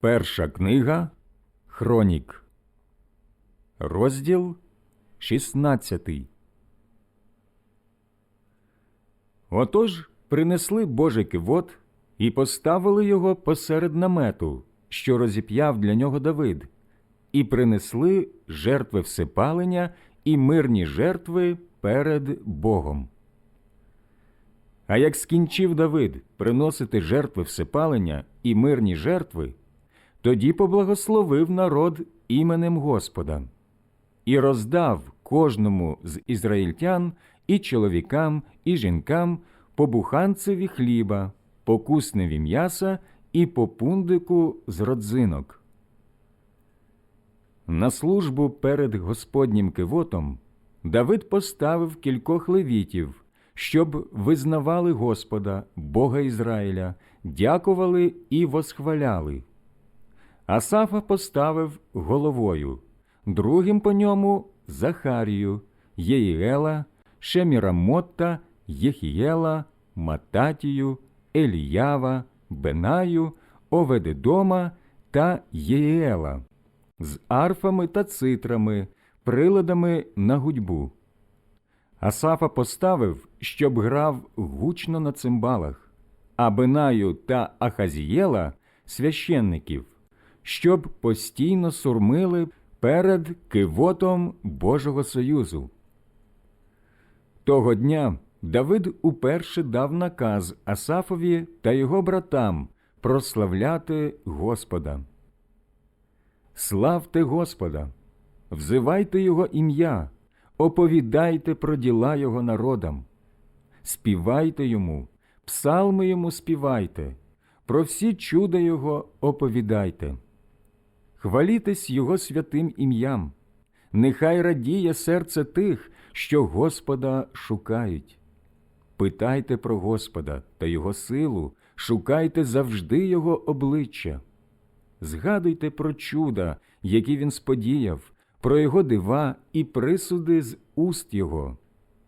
Перша книга Хронік, розділ 16. Отож принесли Божий кивот і поставили його посеред намету, що розіп'яв для нього Давид, і принесли жертви всепалення і мирні жертви перед Богом. А як скінчив Давид приносити жертви всепалення і мирні жертви, тоді поблагословив народ іменем Господа і роздав кожному з ізраїльтян і чоловікам, і жінкам по буханцеві хліба, по кусневі м'яса і по пундику з родзинок. На службу перед Господнім кивотом Давид поставив кількох левітів, щоб визнавали Господа, Бога Ізраїля, дякували і восхваляли. Асафа поставив головою, другим по ньому Захарію, Єїела, Шемірамотта, Єхієла, Мататію, Еліява, Бенаю, Оведедома та Єєела з арфами та цитрами, приладами на гудьбу. Асафа поставив, щоб грав гучно на цимбалах, а Бенаю та Ахазієла священників, щоб постійно сурмили перед кивотом Божого Союзу. Того дня Давид уперше дав наказ Асафові та його братам прославляти Господа. Славте Господа, взивайте Його ім'я, оповідайте про діла Його народам, співайте йому, псалми йому співайте, про всі чуда Його оповідайте. Хвалітесь Його святим ім'ям, нехай радіє серце тих, що Господа шукають. Питайте про Господа та Його силу, шукайте завжди Його обличчя. Згадуйте про чуда, які він сподіяв, про його дива і присуди з уст Його.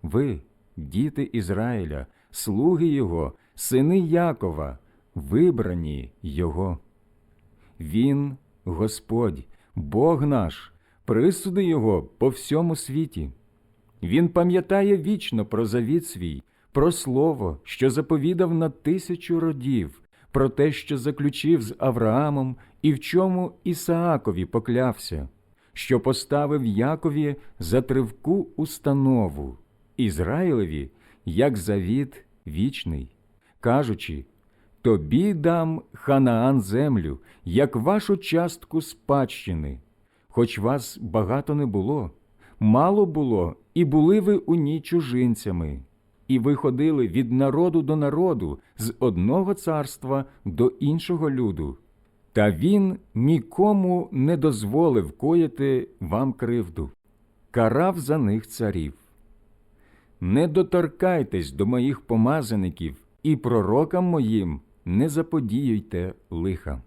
Ви, діти Ізраїля, слуги Його, сини Якова, вибрані Його. Він, Господь, Бог наш, присуди Його по всьому світі. Він пам'ятає вічно про завіт свій, про слово, що заповідав на тисячу родів, про те, що заключив з Авраамом і в чому Ісаакові поклявся, що поставив Якові за тривку установу, Ізраїлеві як завіт вічний, кажучи Тобі дам Ханаан землю, як вашу частку спадщини, хоч вас багато не було, мало було, і були ви у ній чужинцями, і ви ходили від народу до народу, з одного царства до іншого люду. Та він нікому не дозволив коїти вам кривду, карав за них царів. Не доторкайтесь до моїх помазаників і пророкам моїм не заподіюйте лиха.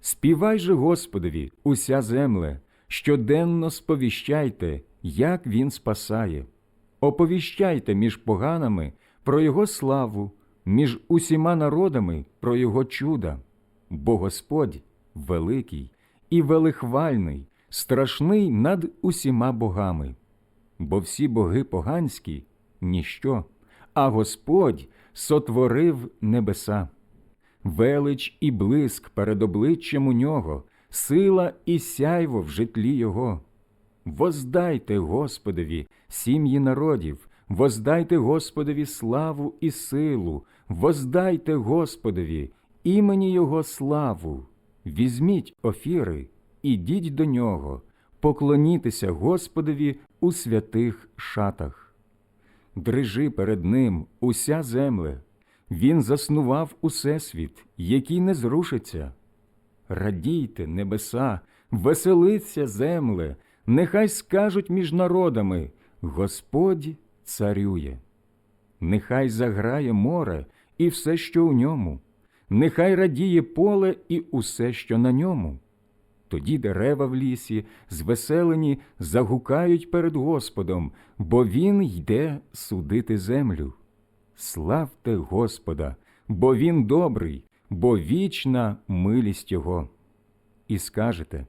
Співай же Господові, уся земле, щоденно сповіщайте, як він спасає, оповіщайте між поганами про Його славу, між усіма народами про Його чуда, бо Господь великий і велихвальний, страшний над усіма богами, бо всі боги поганські ніщо, а Господь сотворив небеса. Велич і блиск перед обличчям у нього, сила і сяйво в житлі Його. Воздайте Господові, сім'ї народів, воздайте Господові славу і силу, воздайте Господові, імені Його славу. Візьміть офіри, ідіть до нього, поклонітеся Господові у святих шатах. Дрижи перед ним уся земле, він заснував усесвіт, який не зрушиться. Радійте, небеса, веселиться земле, нехай скажуть між народами Господь царює. Нехай заграє море і все, що у ньому, нехай радіє поле і усе, що на ньому. Тоді дерева в лісі, звеселені, загукають перед Господом, бо Він йде судити землю. Славте Господа, бо Він добрий, бо вічна милість Його. І скажете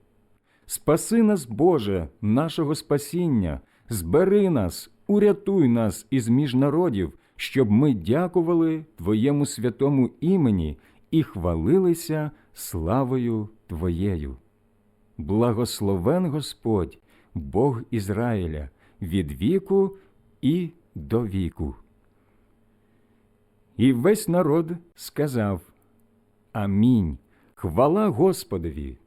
Спаси нас, Боже, нашого спасіння, збери нас, урятуй нас із між народів, щоб ми дякували Твоєму святому імені і хвалилися славою Твоєю. Благословен Господь, Бог Ізраїля, від віку і до віку. І весь народ сказав Амінь. Хвала Господові.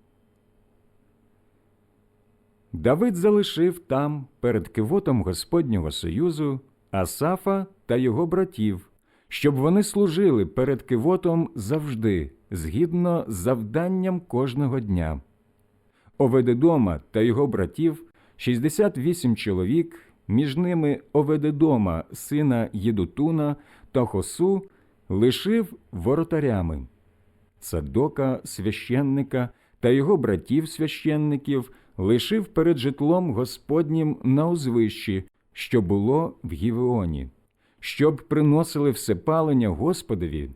Давид залишив там перед кивотом Господнього союзу Асафа та його братів, щоб вони служили перед кивотом завжди, згідно з завданням кожного дня. Оведедома та його братів 68 чоловік, між ними Оведедома, сина Єдутуна та Хосу, лишив воротарями. Садока священника та його братів священників лишив перед житлом Господнім на узвищі, що було в Гівеоні, щоб приносили всепалення Господові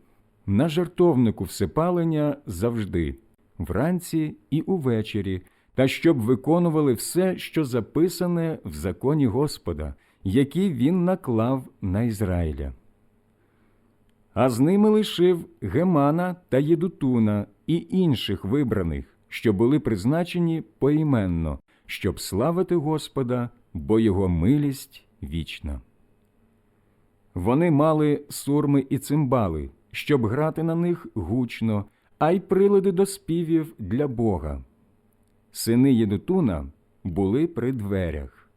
на жертовнику всепалення завжди, вранці і увечері, та щоб виконували все, що записане в законі Господа, який він наклав на Ізраїля. А з ними лишив Гемана та Єдутуна і інших вибраних, що були призначені поіменно, щоб славити Господа, бо його милість вічна. Вони мали сурми і цимбали, щоб грати на них гучно, а й прилади до співів для Бога. Сини Єдутуна були при дверях.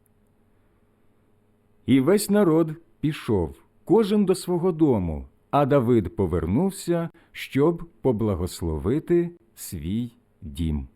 І весь народ пішов, кожен до свого дому, а Давид повернувся, щоб поблагословити свій дім.